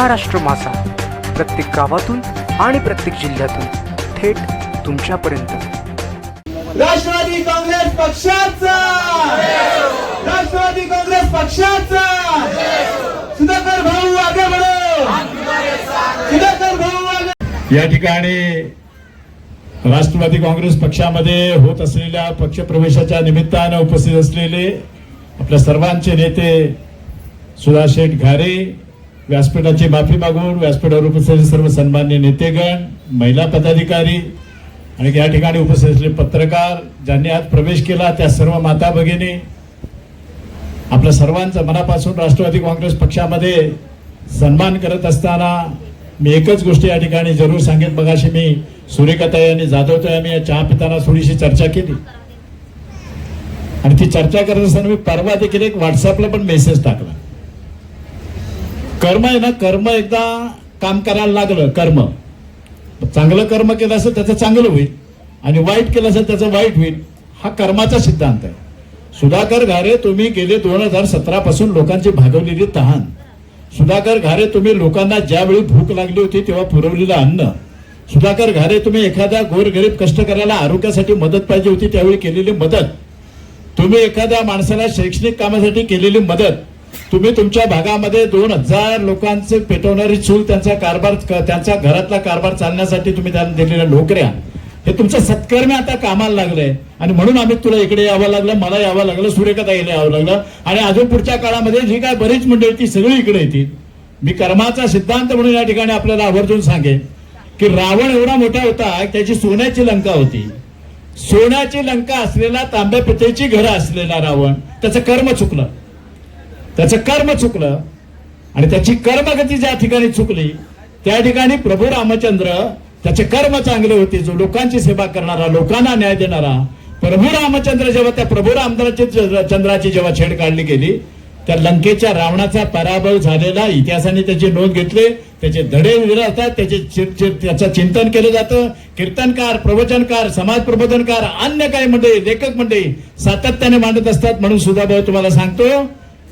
महाराष्ट्र मासा. प्रत्येक गावातून आणि प्रत्येक जिल्ह्यातून थेट तुमच्यापर्यंत. राष्ट्रवादी काँग्रेस पक्षाचा. राष्ट्रवादी काँग्रेस पक्षाचा. सुधाकर भाऊ आगे बढो सुधाकर भाऊ आगे या ठिकाणी राष्ट्रवादी काँग्रेस पक्षामध्ये होत असलेल्या पक्षप्रवेशाच्या निमित्तानं उपस्थित असलेले आपल्या सर्वांचे नेते सुभाष शेठ घारे व्यासपीठाची माफी मागून व्यासपीठावर उपस्थित सर्व सन्मान्य नेतेगण महिला पदाधिकारी आणि या ठिकाणी उपस्थित असलेले पत्रकार ज्यांनी आज प्रवेश केला त्या सर्व माता भगिनी आपल्या सर्वांचं मनापासून राष्ट्रवादी काँग्रेस पक्षामध्ये सन्मान करत असताना मी एकच गोष्ट या ठिकाणी जरूर सांगेन. बघाशी मी सूर्यकताई आणि जाधवताई आम्ही या चहा पिताना थोडीशी चर्चा केली. आणि ती चर्चा करत असताना मी परवा देखील एक व्हॉट्सअपला पण मेसेज टाकला. कर्म आहे ना कर्म एकदा काम करायला लागलं कर्म. चांगलं कर्म केलं असेल त्याचं चांगलं होईल. आणि वाईट केलं असेल त्याचं वाईट होईल. हा कर्माचा सिद्धांत आहे. सुधाकर घारे तुम्ही गेले दोन हजार सतरा पासून लोकांची भागवलेली तहान. सुधाकर घारे तुम्ही लोकांना ज्यावेळी भूक लागली होती तेव्हा पुरवलेलं अन्न. सुधाकर घारे तुम्ही एखाद्या गोरगरीब कष्टकऱ्याला आरोग्यासाठी मदत पाहिजे होती त्यावेळी केलेली मदत. तुम्ही एखाद्या माणसाला शैक्षणिक कामासाठी केलेली मदत. तुम्ही तुमच्या भागामध्ये दोन हजार लोकांचे पेटवणारी चूल त्यांचा कारभार त्यांचा घरातला कारभार चालण्यासाठी तुम्ही त्यांना दिलेल्या नोकऱ्या हे तुमचं सत्कर्म आता कामाला लागलंय. आणि म्हणून आम्ही तुला इकडे यावं लागलं मला यावं लागलं सूर्यकथाईला यावं लागलं. आणि अजून पुढच्या काळामध्ये जी काय बरीच मंडळी ती सगळी इकडे येतील. मी कर्माचा सिद्धांत म्हणून या ठिकाणी आपल्याला आवर्जून सांगेन की रावण एवढा मोठा होता त्याची सोन्याची लंका होती. सोन्याची लंका असलेला तांब्या पितेची घरं असलेला रावण त्याचं कर्म चुकलं. त्याचं कर्म चुकलं आणि त्याची कर्मगती ज्या ठिकाणी चुकली त्या ठिकाणी प्रभू रामचंद्र त्याचे कर्म चांगले होते जो लोकांची सेवा करणारा लोकांना न्याय देणारा. प्रभू रामचंद्र जेव्हा त्या प्रभू रामचंद्राची चंद्राची जेव्हा छेड काढली गेली त्या लंकेच्या रावणाचा पराभव झालेला इतिहासाने त्याची नोंद घेतली त्याचे धडे विरतात त्याचे त्याचं चिंतन केलं जातं. कीर्तनकार प्रवचनकार समाज प्रबोधनकार अन्य काही मंडळी लेखक मंडळी सातत्याने मांडत असतात म्हणून सुद्धा भाऊ तुम्हाला सांगतो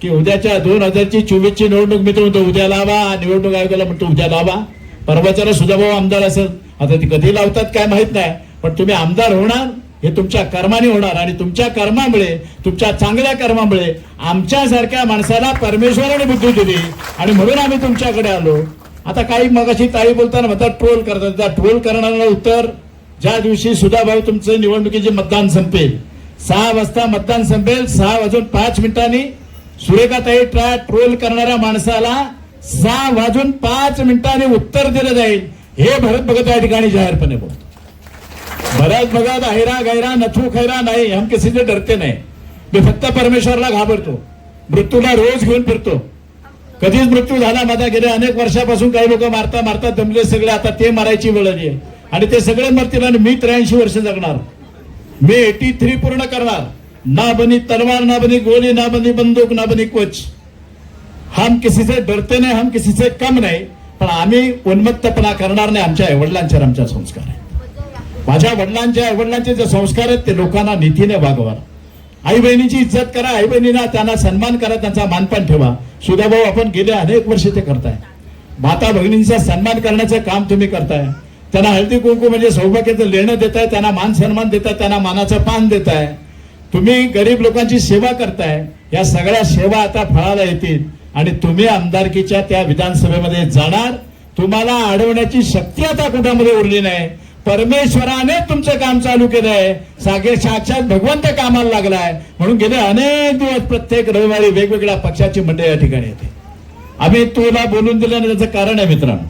की उद्याच्या दोन हजारची चोवीसची निवडणूक मी तो म्हणतो उद्या लावा निवडणूक आयोगाला म्हणतो उद्या लावा. परवाच्याला सुद्धा भाऊ आमदार असेल. आता ती कधी लावतात काय माहीत नाही. पण तुम्ही आमदार होणार हे तुमच्या कर्माने होणार आणि तुमच्या कर्मामुळे तुमच्या चांगल्या कर्मामुळे आमच्यासारख्या माणसाला परमेश्वराने बुद्धी दिली आणि म्हणून आम्ही तुमच्याकडे आलो. आता काही मगाशी ताई बोलताना म्हणतात ट्रोल करतात. त्या ट्रोल करणाऱ्याला उत्तर ज्या दिवशी सुधाभाऊ तुमचं निवडणुकीचे मतदान संपेल. सहा वाजता मतदान संपेल सहा वाजून पाच मिनिटांनी सुरेखाताई ट्रा ट्रोल करणाऱ्या माणसाला सहा वाजून पाच मिनिटांनी उत्तर दिलं जाईल. हे भरत भगत या ठिकाणी जाहीरपणे बोलतो. भरत भगत हैरा गैरा नथू खैरा नाही हम किसी से डरते नाही. मी फक्त परमेश्वरला घाबरतो. मृत्यूला रोज घेऊन फिरतो. कधीच मृत्यू झाला माझा गेल्या अनेक वर्षापासून काही लोक मारता मारता दमले सगळे आता ते मारायची वेळ आली आणि ते सगळे मरतील आणि मी त्र्याऐंशी वर्ष जगणार. मी एटी थ्री पूर्ण करणार. ना बनी तलवार ना बनी गोली ना बनी बंदूक ना बनी कोच हम किसी से डरते नाही हम किसी से कम नाही पण आम्ही उन्मत्तपणा करणार नाही आमच्या आईवडिलांच्या आमच्या संस्कार आहे माझ्या वडिलांच्या आईवडिलांचे जे संस्कार आहेत ते लोकांना नीतीने वागवा. आई बहिणीची इज्जत करा आई बहिणीना त्यांना सन्मान करा त्यांचा मानपान ठेवा. सुधाभाऊ आपण गेले अनेक वर्ष ते करताय. माता भगिनींचा सन्मान करण्याचं काम तुम्ही करताय. त्यांना हळदी कुंकू म्हणजे सौभाग्याचं लेणं देताय त्यांना मान सन्मान देताय त्यांना मानाचं पान देताय. तुम्ही गरीब लोकांची सेवा करताय या सगळ्या सेवा आता फळाला येतील. आणि तुम्ही आमदारकीच्या त्या विधानसभेमध्ये जाणार. तुम्हाला अडवण्याची शक्ती आता कुठामध्ये उरली नाही. परमेश्वराने तुमचं काम चालू केलंय. सागे साक्षात भगवंत कामाला लागलाय. म्हणून गेले अनेक दिवस प्रत्येक रविवारी वेगवेगळ्या पक्षाची मंडळी या ठिकाणी येते. आम्ही तुला बोलून दिलं त्याचं कारण आहे मित्रांनो.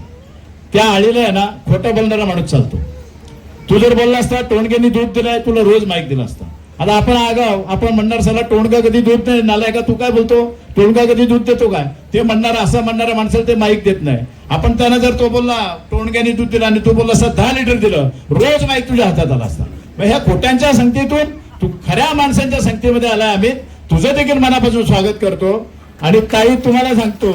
त्या आळीला आहे ना खोटं बोलणारा माणूस चालतो. तू जर बोलला असता टोणग्यांनी दूध दिलाय तुला रोज माईक दिला असता. आता आपण आगाव आपण म्हणणार सला टोणका कधी दूध नाही नालाय का? तू काय बोलतो? टोणका कधी दूध देतो काय? ते म्हणणार असं म्हणणाऱ्या माणसाला ते माईक देत नाही. आपण त्यांना जर तो बोलला टोणक्याने दूध दिलं आणि तू बोलला असं दहा लिटर दिलं रोज माईक तुझ्या हातात आला असता. मग ह्या खोट्यांच्या संगतीतून तू खऱ्या माणसांच्या संगतीमध्ये आलाय आम्ही तुझं देखील मनापासून स्वागत करतो. आणि काही तुम्हाला सांगतो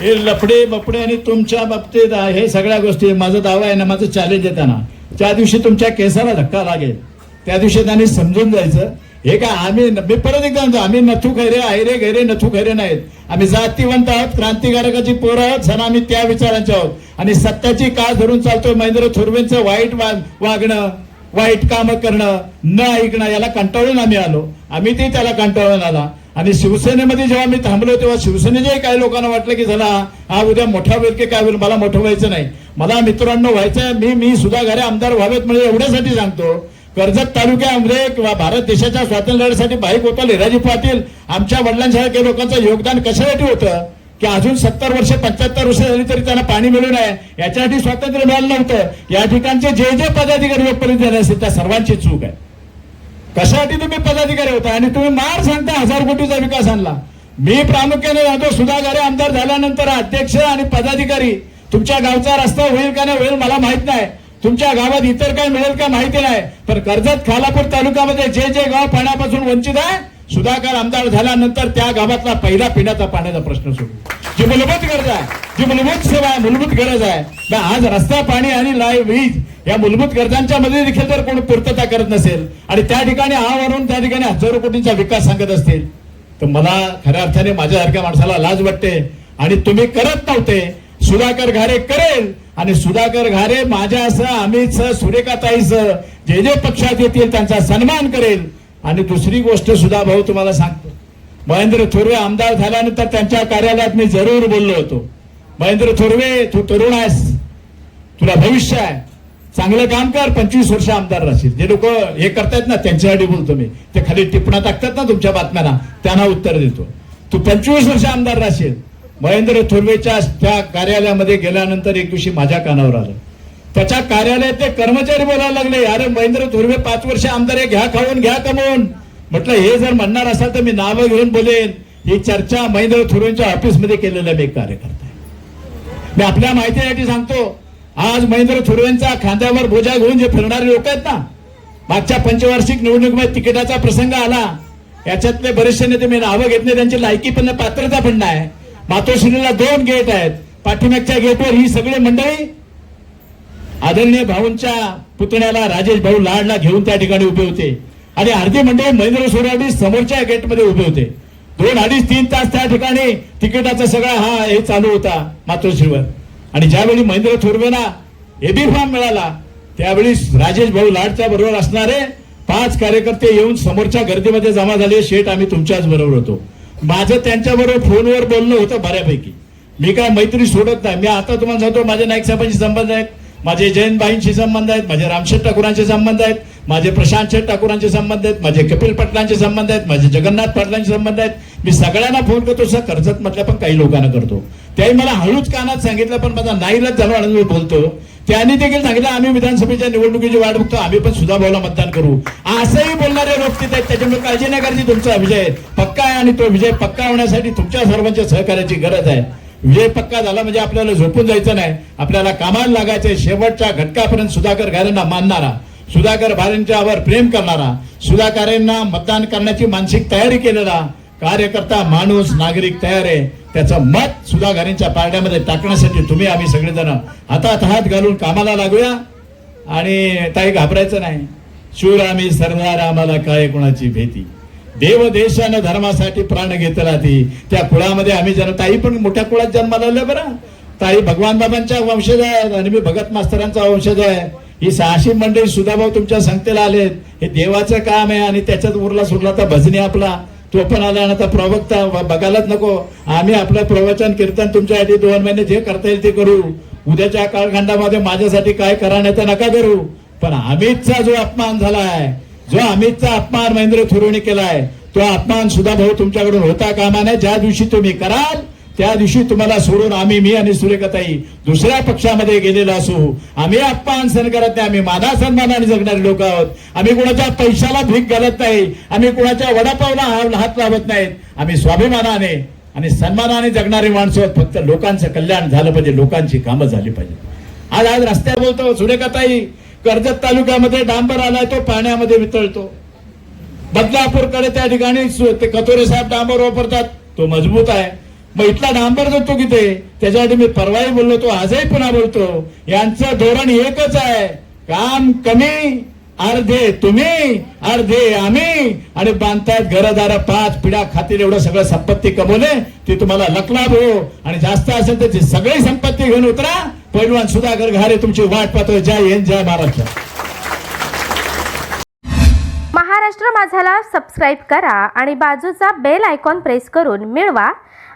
हे लफडे बपडे आणि तुमच्या बाबतीत हे सगळ्या गोष्टी माझा दावा आहे ना माझं चॅलेंज आहे त्यांना. त्या दिवशी तुमच्या केसाला धक्का लागेल. त्या दिवशी त्यांनी समजून जायचं हे काय आम्ही मी परत एकदा म्हणतो आम्ही नथू खैरे आयरे गैरे नथू खैरे नाहीत. आम्ही जातीवंत आहोत क्रांतिकारकाची पोरं आहोत सण आम्ही त्या विचारांचे आहोत. आणि सत्याची का धरून चालतोय महेंद्र थोरवेंचं वाईट वागणं वाईट काम करणं न ऐकणं याला कंटाळून आम्ही आलो. आम्ही ते त्याला कंटाळून आला. आणि शिवसेनेमध्ये जेव्हा मी थांबलो तेव्हा शिवसेनेच्याही काही लोकांना वाटलं की झाला हा उद्या मोठा होईल की काय होईल मला मोठं व्हायचं नाही. मला मित्रांनो व्हायचं मी मी सुद्धा घरे आमदार व्हावेत म्हणजे एवढ्यासाठी सांगतो. कर्जत तालुक्यामध्ये किंवा भारत देशाच्या स्वातंत्र्य लढ्यासाठी बाईक होता लिराजी पाटील आमच्या वडिलांसारख्या लोकांचं योगदान कशासाठी होतं? की अजून सत्तर वर्ष पंच्याहत्तर वर्ष झाली तरी त्यांना पाणी मिळू नये याच्यासाठी स्वातंत्र्य मिळालं नव्हतं. या ठिकाणचे जे जे पदाधिकारी लोकपर्यंत झाले असतील त्या सर्वांची चूक आहे. कशासाठी तुम्ही पदाधिकारी होता? आणि तुम्ही मार सांगता हजार कोटीचा विकास आणला. मी प्रामुख्याने जातो सुधागारे आमदार झाल्यानंतर अध्यक्ष आणि पदाधिकारी. तुमच्या गावचा रस्ता होईल का नाही होईल मला माहीत नाही. तुमच्या गावात इतर काय मिळेल का माहिती नाही. पण कर्जत खालापूर तालुक्यामध्ये जे जे गाव पाण्यापासून वंचित आहे सुधाकर आमदार झाल्यानंतर त्या गावातला पहिला पिण्याचा पाण्याचा प्रश्न सोडू जी मूलभूत गरज आहे जी मूलभूत सेवा आहे मूलभूत गरज आहे. आज रस्ता पाणी आणि लाय वीज या मूलभूत गरजांच्या मध्ये देखील जर कोणी पूर्तता करत नसेल आणि त्या ठिकाणी आवारून त्या ठिकाणी हजारो कोटींचा विकास सांगत असतील तर मला खऱ्या अर्थाने माझ्यासारख्या माणसाला लाज वाटते. आणि तुम्ही करत नव्हते. सुधाकर घारे करेल आणि सुधाकर घारे माझ्यासह अमितसह सुरेखाताईसह जे जे पक्षात येतील त्यांचा सन्मान करेल. आणि दुसरी गोष्ट सुद्धा भाऊ तुम्हाला सांगतो. महेंद्र थोरवे आमदार झाल्यानंतर त्यांच्या कार्यालयात मी जरूर बोललो होतो. महेंद्र थोरवे तू तरुण आहेस. तुला भविष्य आहे. चांगलं काम कर पंचवीस वर्ष आमदार राहशील. जे लोक हे करतायत ना त्यांच्यासाठी बोलतो मी. ते खाली टिपणा टाकतात ना तुमच्या बातम्यांना त्यांना उत्तर देतो. तू पंचवीस वर्ष आमदार राहशील. महेंद्र थोरवेच्या त्या कार्यालयामध्ये गेल्यानंतर एक दिवशी माझ्या कानावर आलं. त्याच्या कार्यालयातले कर्मचारी बोलायला लागले अरे महेंद्र थोरवे पाच वर्ष आमदार आहे घ्या खाऊन घ्या कमवून. म्हटलं हे जर म्हणणार असाल तर मी नावं घेऊन बोलेन. ही चर्चा महेंद्र थोरवेंच्या ऑफिसमध्ये केलेला मी एक कार्यकर्ता आहे. मी आपल्या माहितीसाठी सांगतो आज महेंद्र थोरवेंचा खांद्यावर बोजा घेऊन जे फिरणारे लोक आहेत ना मागच्या पंचवार्षिक निवडणुकीमध्ये तिकिटाचा प्रसंग आला. याच्यातले बरेचसे नेते मी नावं घेतले त्यांची लायकी पण पात्रता पण नाही. मातोश्रीला दोन गेट आहेत. पाठीमागच्या गेटवर ही सगळी मंडळी आदरणीय भाऊंच्या पुतण्याला राजेश भाऊ लाडला घेऊन त्या ठिकाणी उभे होते. आणि अर्धी मंडळी महेंद्र सोडावडी समोरच्या गेटमध्ये उभे होते. दोन अडीच तीन तास त्या ठिकाणी तिकिटाचा सगळा हा हे चालू होता मातोश्रीवर. आणि ज्यावेळी महेंद्र थोरवेला एबी फॉर्म मिळाला त्यावेळी राजेश भाऊ लाडच्या बरोबर असणारे पाच कार्यकर्ते येऊन समोरच्या गर्दीमध्ये जमा झाले शेट आम्ही तुमच्याच बरोबर होतो. माझं त्यांच्याबरोबर फोनवर बोलणं होतं बऱ्यापैकी. मी काय मैत्री सोडत नाही. मी आता तुम्हाला सांगतो माझे नाईक साहेबांशी संबंध आहेत माझे जयंतबाईंशी संबंध आहेत माझे रामशेठ ठाकूरांचे संबंध आहेत माझे प्रशांत शेठ ठाकूरांचे संबंध आहेत माझे कपिल पाटलांचे संबंध आहेत माझे जगन्नाथ पाटलांचे संबंध आहेत. मी सगळ्यांना फोन करतो सर कर्जत म्हटलं पण काही लोकांना करतो. त्याही मला हळूच कानात सांगितलं पण माझा नाईलाच झाला मी बोलतो. त्यांनी देखील सांगितलं आम्ही विधानसभेच्या निवडणुकीची वाट बघतो आम्ही पण सुद्धा भाऊला मतदान करू. असंही बोलणारे लोक तिथे आहेत त्याच्यामुळे काळजी नाही करायची तुमचा विजय पक्का आहे आणि तो विजय पक्का होण्यासाठी तुमच्या सर्वांच्या सहकार्याची गरज आहे. विजय पक्का झाला म्हणजे आपल्याला झोपून जायचं नाही. आपल्याला कामाला लागायचंय शेवटच्या घटकापर्यंत सुधाकर घारेंना मानणारा सुधाकर भारेंच्यावर प्रेम करणारा सुधाकरांना मतदान करण्याची मानसिक तयारी केलेला कार्यकर्ता माणूस नागरिक तयार आहे. त्याचं मत सुधाकरांच्या पारड्यामध्ये टाकण्यासाठी तुम्ही आम्ही सगळेजण हातात हात घालून कामाला लागूया. आणि ताई घाबरायचं नाही. शूर आम्ही सरदार आम्हाला काय कोणाची भीती? देव देशानं धर्मासाठी प्राण घेतला ती. त्या कुळामध्ये आम्ही जन ताई पण मोठ्या कुळात जन्माला आल्या बरं. ताई भगवान बाबांच्या वंशज आहेत आणि मी भगत मास्तरांचा वंशज आहे. ही सहाशे मंडळी सुधाभाऊ तुमच्या संगतेला आलेत. हे देवाचं काम आहे आणि त्याच्यात उरला सुरला तर भजनी आपला. तो पण आला आता प्रवक्ता बघायलाच नको. आम्ही आपलं प्रवचन कीर्तन तुमच्यासाठी दोन महिने जे करता येईल ते करू. उद्याच्या काळखंडामध्ये माझ्यासाठी काय करा नाही तर नका करू. पण अमितचा जो अपमान झालाय जो अमितचा अपमान महेंद्र थोरवणी केलाय तो अपमान सुद्धा भाऊ तुमच्याकडून होता कामा नये. ज्या दिवशी तुम्ही कराल त्या दिवशी तुम्हाला सोडून आम्ही मी आणि सुरेखाताई दुसऱ्या पक्षामध्ये गेलेलो असू आम्ही अपमान सहन करत नाही आम्ही माना सन्मानाने जगणारे लोक आहोत. आम्ही कुणाच्या पैशाला भीक घालत नाही आम्ही कुणाच्या वडापावला हा- हात लावत नाहीत. आम्ही स्वाभिमानाने आणि सन्मानाने जगणारी माणसं आहोत. फक्त लोकांचं कल्याण झालं पाहिजे लोकांची कामं झाली पाहिजे. आज आज रस्त्यावर बोलतो सुरेखाताई कर्जत तालुक्यामध्ये डांबर आलाय तो पाण्यामध्ये वितळतो. बदलापूरकडे त्या ठिकाणी ते कतोरे साहेब डांबर वापरतात तो मजबूत आहे. मग इथला डांबर जातो की ते त्याच्यासाठी मी परवाही बोललो तो आजही पुन्हा बोलतो. यांचं धोरण एकच आहे. काम कमी अर्धे तुम्ही अर्धे आम्ही. आणि बांधतायत घरदार पाच पिढ्या खातील एवढं सगळं संपत्ती कमवले ती तुम्हाला लकलाभ हो. आणि जास्त असेल त्याची सगळी संपत्ती घेऊन उतरा. पैलवान सुधाकर घारे तुमची वाट पाहतोय. जय हिंद जय महाराष्ट्र. महाराष्ट्र माझाला सबस्क्राईब करा आणि बाजूचा बेल आयकॉन प्रेस करून मिळवा.